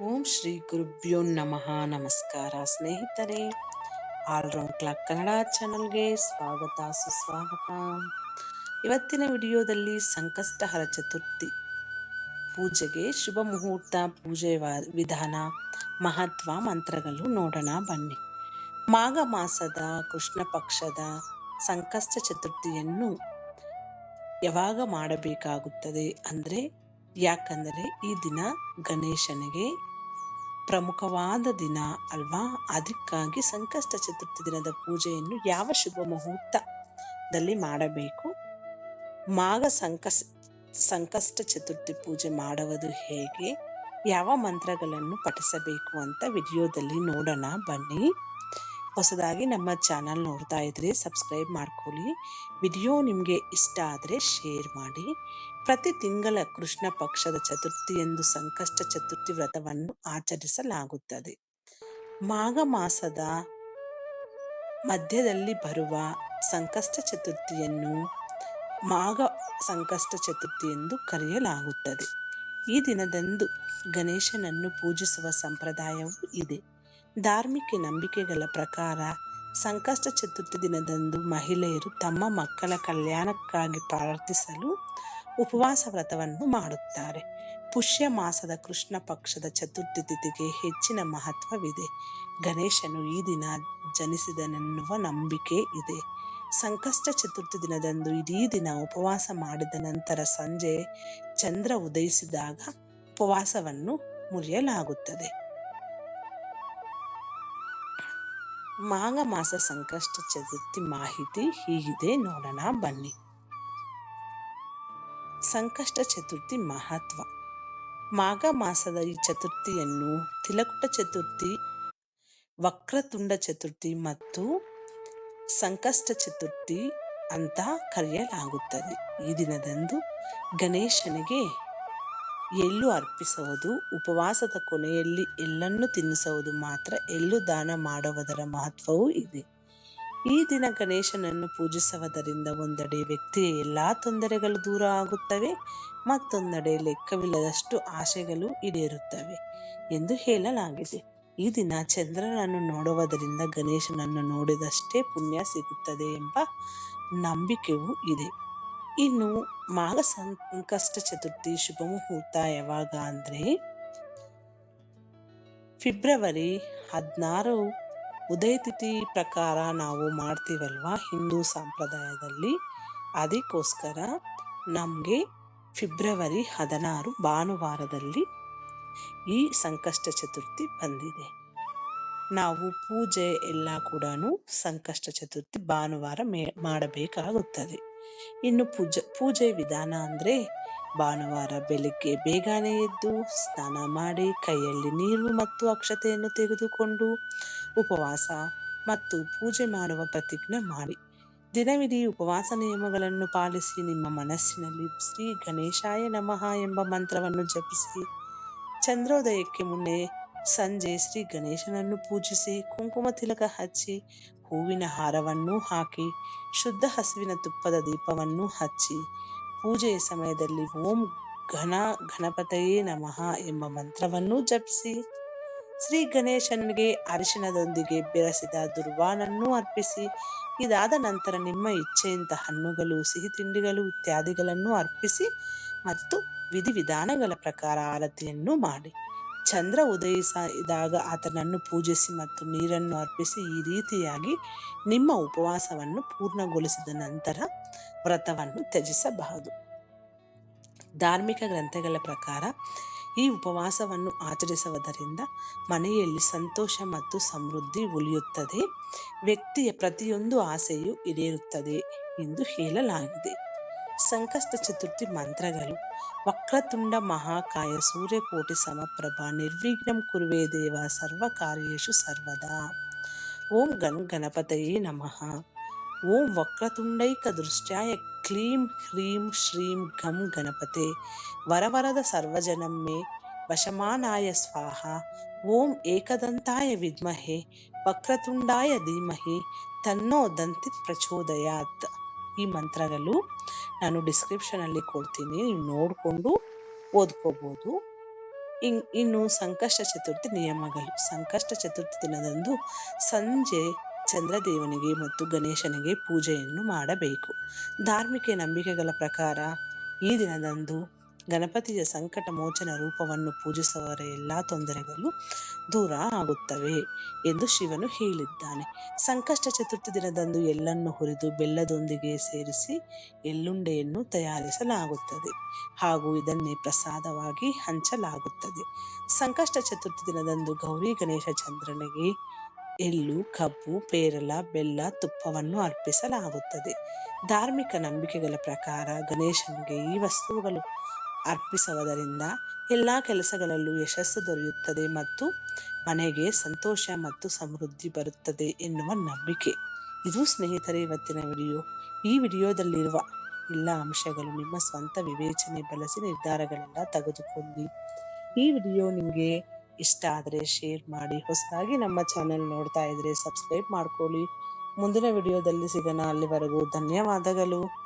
ಓಂ ಶ್ರೀ ಗುರುಭ್ಯೋ ನಮಃ. ನಮಸ್ಕಾರ ಸ್ನೇಹಿತರೆ. ಆಲ್ರೌಂಡ್ ಕ್ಲಾಕ್ ಕನ್ನಡ ಚಾನಲ್ಗೆ ಸ್ವಾಗತ, ಸುಸ್ವಾಗತ. ಇವತ್ತಿನ ವಿಡಿಯೋದಲ್ಲಿ ಸಂಕಷ್ಟಹರ ಚತುರ್ಥಿ. ಪೂಜೆಗೆ ಶುಭ ಮುಹೂರ್ತ, ಪೂಜೆ ವಿಧಾನ, ಮಹತ್ವ ಮಂತ್ರಗಳು ನೋಡೋಣ ಬನ್ನಿ. ಮಾಘ ಮಾಸದ ಕೃಷ್ಣ ಪಕ್ಷದ ಸಂಕಷ್ಟ ಚತುರ್ಥಿಯನ್ನು ಯಾವಾಗ ಮಾಡಬೇಕಾಗುತ್ತದೆ ಅಂದರೆ ಯಾಕಂದರೆ ಈ ದಿನ ಗಣೇಶನಿಗೆ ಪ್ರಮುಖವಾದ ದಿನ ಅಲ್ವಾ? ಅದಕ್ಕಾಗಿ ಸಂಕಷ್ಟ ಚತುರ್ಥಿ ದಿನದ ಪೂಜೆಯನ್ನು ಯಾವ ಶುಭ ಮುಹೂರ್ತದಲ್ಲಿ ಮಾಡಬೇಕು? ಮಾಘ ಸಂಕಸ್, ಸಂಕಷ್ಟ ಚತುರ್ಥಿ ಪೂಜೆ ಮಾಡುವುದು ಹೇಗೆ? ಯಾವ ಮಂತ್ರಗಳನ್ನು ಪಠಿಸಬೇಕು ಅಂತ ವಿಡಿಯೋದಲ್ಲಿ ನೋಡೋಣ. ಬನ್ನಿ. ಹೊಸದಾಗಿ ನಮ್ಮ ಚಾನಲ್ ನೋಡ್ತಾ ಇದ್ರೆ ಸಬ್ಸ್ಕ್ರೈಬ್ ಮಾಡ್ಕೊಳ್ಳಿ. ವಿಡಿಯೋ ನಿಮಗೆ ಇಷ್ಟ ಆದರೆ ಶೇರ್ ಮಾಡಿ. ಪ್ರತಿ ತಿಂಗಳ ಕೃಷ್ಣ ಪಕ್ಷದ ಚತುರ್ಥಿ ಎಂದು ಸಂಕಷ್ಟ ಚತುರ್ಥಿ ವ್ರತವನ್ನು ಆಚರಿಸಲಾಗುತ್ತದೆ. ಮಾಘ ಮಾಸದ ಮಧ್ಯದಲ್ಲಿ ಬರುವ ಸಂಕಷ್ಟ ಚತುರ್ಥಿಯನ್ನು ಮಾಘ ಸಂಕಷ್ಟ ಚತುರ್ಥಿ ಎಂದು ಕರೆಯಲಾಗುತ್ತದೆ. ಈ ದಿನದಂದು ಗಣೇಶನನ್ನು ಪೂಜಿಸುವ ಸಂಪ್ರದಾಯವೂ ಇದೆ. ಧಾರ್ಮಿಕ ನಂಬಿಕೆಗಳ ಪ್ರಕಾರ, ಸಂಕಷ್ಟ ಚತುರ್ಥಿ ದಿನದಂದು ಮಹಿಳೆಯರು ತಮ್ಮ ಮಕ್ಕಳ ಕಲ್ಯಾಣಕ್ಕಾಗಿ ಪ್ರಾರ್ಥಿಸಲು ಉಪವಾಸ ವ್ರತವನ್ನು ಮಾಡುತ್ತಾರೆ. ಪುಷ್ಯ ಮಾಸದ ಕೃಷ್ಣ ಪಕ್ಷದ ಚತುರ್ಥಿ ತಿಥಿಗೆ ಹೆಚ್ಚಿನ ಮಹತ್ವವಿದೆ. ಗಣೇಶನು ಈ ದಿನ ಜನಿಸಿದನೆನ್ನುವ ನಂಬಿಕೆ ಇದೆ. ಸಂಕಷ್ಟ ಚತುರ್ಥಿ ದಿನದಂದು ಇಡೀ ದಿನ ಉಪವಾಸ ಮಾಡಿದ ನಂತರ ಸಂಜೆ ಚಂದ್ರ ಉದಯಿಸಿದಾಗ ಉಪವಾಸವನ್ನು ಮುರಿಯಲಾಗುತ್ತದೆ. ಮಾಘ ಮಾಸ ಸಂಕಷ್ಟ ಚತುರ್ಥಿ ಮಾಹಿತಿ ಹೀಗಿದೆ. ನೋಡೋಣ, ಬನ್ನಿ. ಸಂಕಷ್ಟ ಚತುರ್ಥಿ ಮಹತ್ವ. ಮಾಘ ಮಾಸದ ಈ ಚತುರ್ಥಿಯನ್ನು ತಿಲಕುಟ ಚತುರ್ಥಿ, ವಕ್ರತುಂಡ ಚತುರ್ಥಿ ಮತ್ತು ಸಂಕಷ್ಟ ಚತುರ್ಥಿ ಅಂತ ಕರೆಯಲಾಗುತ್ತದೆ. ಈ ದಿನದಂದು ಗಣೇಶನಿಗೆ ಎಳ್ಳು ಅರ್ಪಿಸುವುದು ಉಪವಾಸದ ಕೊನೆಯಲ್ಲಿ ಎಲ್ಲನ್ನು ತಿನ್ನಿಸುವುದು ಮಾತ್ರ ಎಲ್ಲೂ ದಾನ ಮಾಡುವುದರ ಮಹತ್ವವೂ ಇದೆ. ಈ ದಿನ ಗಣೇಶನನ್ನು ಪೂಜಿಸುವುದರಿಂದ ಒಂದೆಡೆ ವ್ಯಕ್ತಿಯ ಎಲ್ಲ ತೊಂದರೆಗಳು ದೂರ ಆಗುತ್ತವೆ, ಮತ್ತೊಂದೆಡೆ ಲೆಕ್ಕವಿಲ್ಲದಷ್ಟು ಆಶೆಗಳು ಈಡೇರುತ್ತವೆ ಎಂದು ಹೇಳಲಾಗಿದೆ. ಈ ದಿನ ಚಂದ್ರನನ್ನು ನೋಡುವುದರಿಂದ ಗಣೇಶನನ್ನು ನೋಡಿದಷ್ಟೇ ಪುಣ್ಯ ಸಿಗುತ್ತದೆ ಎಂಬ ನಂಬಿಕೆಯೂ ಇದೆ. ಇನ್ನು ಮಾಘ ಸಂಕಷ್ಟ ಚತುರ್ಥಿ ಶುಭ ಮುಹೂರ್ತ ಯಾವಾಗ ಅಂದ್ರೆ ಫಿಬ್ರವರಿ ಹದಿನಾರು ಉದಯ ತಿಥಿ ಪ್ರಕಾರ ನಾವು ಮಾಡ್ತೀವಲ್ವ ಹಿಂದೂ ಸಂಪ್ರದಾಯದಲ್ಲಿ. ಅದಕ್ಕೋಸ್ಕರ ನಮಗೆ ಫಿಬ್ರವರಿ ಹದಿನಾರು ಭಾನುವಾರದಲ್ಲಿ ಈ ಸಂಕಷ್ಟ ಚತುರ್ಥಿ ಬಂದಿದೆ. ನಾವು ಪೂಜೆ ಎಲ್ಲ ಕೂಡ ಸಂಕಷ್ಟ ಚತುರ್ಥಿ ಭಾನುವಾರ ಮೇ ಮಾಡಬೇಕಾಗುತ್ತದೆ. ಇನ್ನು ಪೂಜೆ ಪೂಜೆ ವಿಧಾನ ಅಂದರೆ ಭಾನುವಾರ ಬೆಳಿಗ್ಗೆ ಬೇಗನೆ ಎದ್ದು ಸ್ನಾನ ಮಾಡಿ ಕೈಯಲ್ಲಿ ನೀರು ಮತ್ತು ಅಕ್ಷತೆಯನ್ನು ತೆಗೆದುಕೊಂಡು ಉಪವಾಸ ಮತ್ತು ಪೂಜೆ ಮಾಡುವ ಪ್ರತಿಜ್ಞೆ ಮಾಡಿ. ದಿನವಿಡೀ ಉಪವಾಸ ನಿಯಮಗಳನ್ನು ಪಾಲಿಸಿ ನಿಮ್ಮ ಮನಸ್ಸಿನಲ್ಲಿ ಶ್ರೀ ಗಣೇಶಾಯ ನಮಃ ಎಂಬ ಮಂತ್ರವನ್ನು ಜಪಿಸಿ, ಚಂದ್ರೋದಯಕ್ಕೆ ಮುನ್ನೆ ಸಂಜೆ ಶ್ರೀ ಗಣೇಶನನ್ನು ಪೂಜಿಸಿ, ಕುಂಕುಮ ತಿಲಕ ಹಚ್ಚಿ ಹೂವಿನ ಹಾರವನ್ನೂ ಹಾಕಿ, ಶುದ್ಧ ಹಸುವಿನ ತುಪ್ಪದ ದೀಪವನ್ನು ಹಚ್ಚಿ, ಪೂಜೆಯ ಸಮಯದಲ್ಲಿ ಓಂ ಘನ ಗಣಪತಯೇ ನಮಃ ಎಂಬ ಮಂತ್ರವನ್ನು ಜಪಿಸಿ, ಶ್ರೀ ಗಣೇಶನಿಗೆ ಅರಿಶಿಣದೊಂದಿಗೆ ಬೆರೆಸಿದ ದುರ್ವಾನನ್ನೂ ಅರ್ಪಿಸಿ, ಇದಾದ ನಂತರ ನಿಮ್ಮ ಇಚ್ಛೆಯಂತ ಹಣ್ಣುಗಳು, ಸಿಹಿ ತಿಂಡಿಗಳು ಇತ್ಯಾದಿಗಳನ್ನು ಅರ್ಪಿಸಿ ಮತ್ತು ವಿಧಿವಿಧಾನಗಳ ಪ್ರಕಾರ ಆರತಿಯನ್ನು ಮಾಡಿ. ಚಂದ್ರ ಉದಯಿಸಿದಾಗ ಆತನನ್ನು ಪೂಜಿಸಿ ಮತ್ತು ನೀರನ್ನು ಅರ್ಪಿಸಿ ಈ ರೀತಿಯಾಗಿ ನಿಮ್ಮ ಉಪವಾಸವನ್ನು ಪೂರ್ಣಗೊಳಿಸಿದ ನಂತರ ವ್ರತವನ್ನು ತ್ಯಜಿಸಬಹುದು. ಧಾರ್ಮಿಕ ಗ್ರಂಥಗಳ ಪ್ರಕಾರ ಈ ಉಪವಾಸವನ್ನು ಆಚರಿಸುವುದರಿಂದ ಮನೆಯಲ್ಲಿ ಸಂತೋಷ ಮತ್ತು ಸಮೃದ್ಧಿ ಉಳಿಯುತ್ತದೆ. ವ್ಯಕ್ತಿಯ ಪ್ರತಿಯೊಂದು ಆಸೆಯೂ ಈಡೇರುತ್ತದೆ ಎಂದು ಹೇಳಲಾಗಿದೆ. ಸಂಕಷ್ಟ ಚತುರ್ಥಿ ಮಂತ್ರಗಳು. ವಕ್ರತುಂಡ ಮಹಾಕಾಯ ಸೂರ್ಯಕೋಟಿ ಸಮಪ್ರಭಾ ನಿರ್ವಿಘ್ನಂ ಕುರುವೆ ದೇವ ಸರ್ವ ಕಾರ್ಯೇಷು ಸರ್ವದಾ. ಓಂ ಗಣ ಗಣಪತಯೇ ನಮಃ. ಓಂ ವಕ್ರತುಂಡೈಕ ದೃಷ್ಟ್ಯಾಯ ಕ್ಲೀಂ ಹ್ರೀಂ ಶ್ರೀಂ ಗಂ ಗಣಪತೆ. ವರವರದ ಸರ್ವಜನಮ್ಮೆ ವಶಮಾನಾಯ ಸ್ವಾಹ. ಓಂ ಏಕದಂತಾಯ ವಿದ್ಮಹೆ ವಕ್ರತುಂಡಾಯ ಧೀಮಹಿ ತನ್ನೋ ದಂತಿ ಪ್ರಚೋದಯಾತ್. ಈ ಮಂತ್ರಗಳು ನಾನು ಡಿಸ್ಕ್ರಿಪ್ಷನಲ್ಲಿ ಕೊಡ್ತೀನಿ, ನೀವು ನೋಡಿಕೊಂಡು ಓದ್ಕೋಬೋದು. ಇನ್, ಇನ್ನು ಸಂಕಷ್ಟ ಚತುರ್ಥಿ ನಿಯಮಗಳು. ಸಂಕಷ್ಟ ಚತುರ್ಥಿ ದಿನದಂದು ಸಂಜೆ ಚಂದ್ರದೇವನಿಗೆ ಮತ್ತು ಗಣೇಶನಿಗೆ ಪೂಜೆಯನ್ನು ಮಾಡಬೇಕು. ಧಾರ್ಮಿಕ ನಂಬಿಕೆಗಳ ಪ್ರಕಾರ ಈ ದಿನದಂದು ಗಣಪತಿಯ ಸಂಕಟ ಮೋಚನ ರೂಪವನ್ನು ಪೂಜಿಸುವವರ ಎಲ್ಲ ತೊಂದರೆಗಳು ದೂರ ಆಗುತ್ತವೆ ಎಂದು ಶಿವನು ಹೇಳಿದ್ದಾನೆ. ಸಂಕಷ್ಟ ಚತುರ್ಥಿ ದಿನದಂದು ಎಲ್ಲನ್ನು ಹುರಿದು ಬೆಲ್ಲದೊಂದಿಗೆ ಸೇರಿಸಿ ಎಳ್ಳುಂಡೆಯನ್ನು ತಯಾರಿಸಲಾಗುತ್ತದೆ ಹಾಗೂ ಇದನ್ನೇ ಪ್ರಸಾದವಾಗಿ ಹಂಚಲಾಗುತ್ತದೆ. ಸಂಕಷ್ಟ ಚತುರ್ಥಿ ದಿನದಂದು ಗೌರಿ ಗಣೇಶ ಚಂದ್ರನಿಗೆ ಎಳ್ಳು, ಕಬ್ಬು, ಪೇರಲ, ಬೆಲ್ಲ, ತುಪ್ಪವನ್ನು ಅರ್ಪಿಸಲಾಗುತ್ತದೆ. ಧಾರ್ಮಿಕ ನಂಬಿಕೆಗಳ ಪ್ರಕಾರ ಗಣೇಶನಿಗೆ ಈ ವಸ್ತುಗಳು ಅರ್ಪಿಸುವುದರಿಂದ ಎಲ್ಲ ಕೆಲಸಗಳಲ್ಲೂ ಯಶಸ್ಸು ದೊರೆಯುತ್ತದೆ ಮತ್ತು ಮನೆಗೆ ಸಂತೋಷ ಮತ್ತು ಸಮೃದ್ಧಿ ಬರುತ್ತದೆ ಎನ್ನುವ ನಂಬಿಕೆ. ಇದು ಸ್ನೇಹಿತರೆ, ಇವತ್ತಿನ ವಿಡಿಯೋ. ಈ ವಿಡಿಯೋದಲ್ಲಿರುವ ಎಲ್ಲ ಅಂಶಗಳು ನಿಮ್ಮ ಸ್ವಂತ ವಿವೇಚನೆ ಬಳಸಿ ನಿರ್ಧಾರಗಳನ್ನ ತೆಗೆದುಕೊಳ್ಳಿ. ಈ ವಿಡಿಯೋ ನಿಮಗೆ ಇಷ್ಟ ಆದರೆ ಶೇರ್ ಮಾಡಿ, ಹೊಸದಾಗಿ ನಮ್ಮ ಚಾನೆಲ್ ನೋಡ್ತಾ ಇದ್ರೆ ಸಬ್ಸ್ಕ್ರೈಬ್ ಮಾಡ್ಕೊಳ್ಳಿ. ಮುಂದಿನ ವಿಡಿಯೋದಲ್ಲಿ ಸಿಗೋಣ. ಅಲ್ಲಿವರೆಗೂ ಧನ್ಯವಾದಗಳು.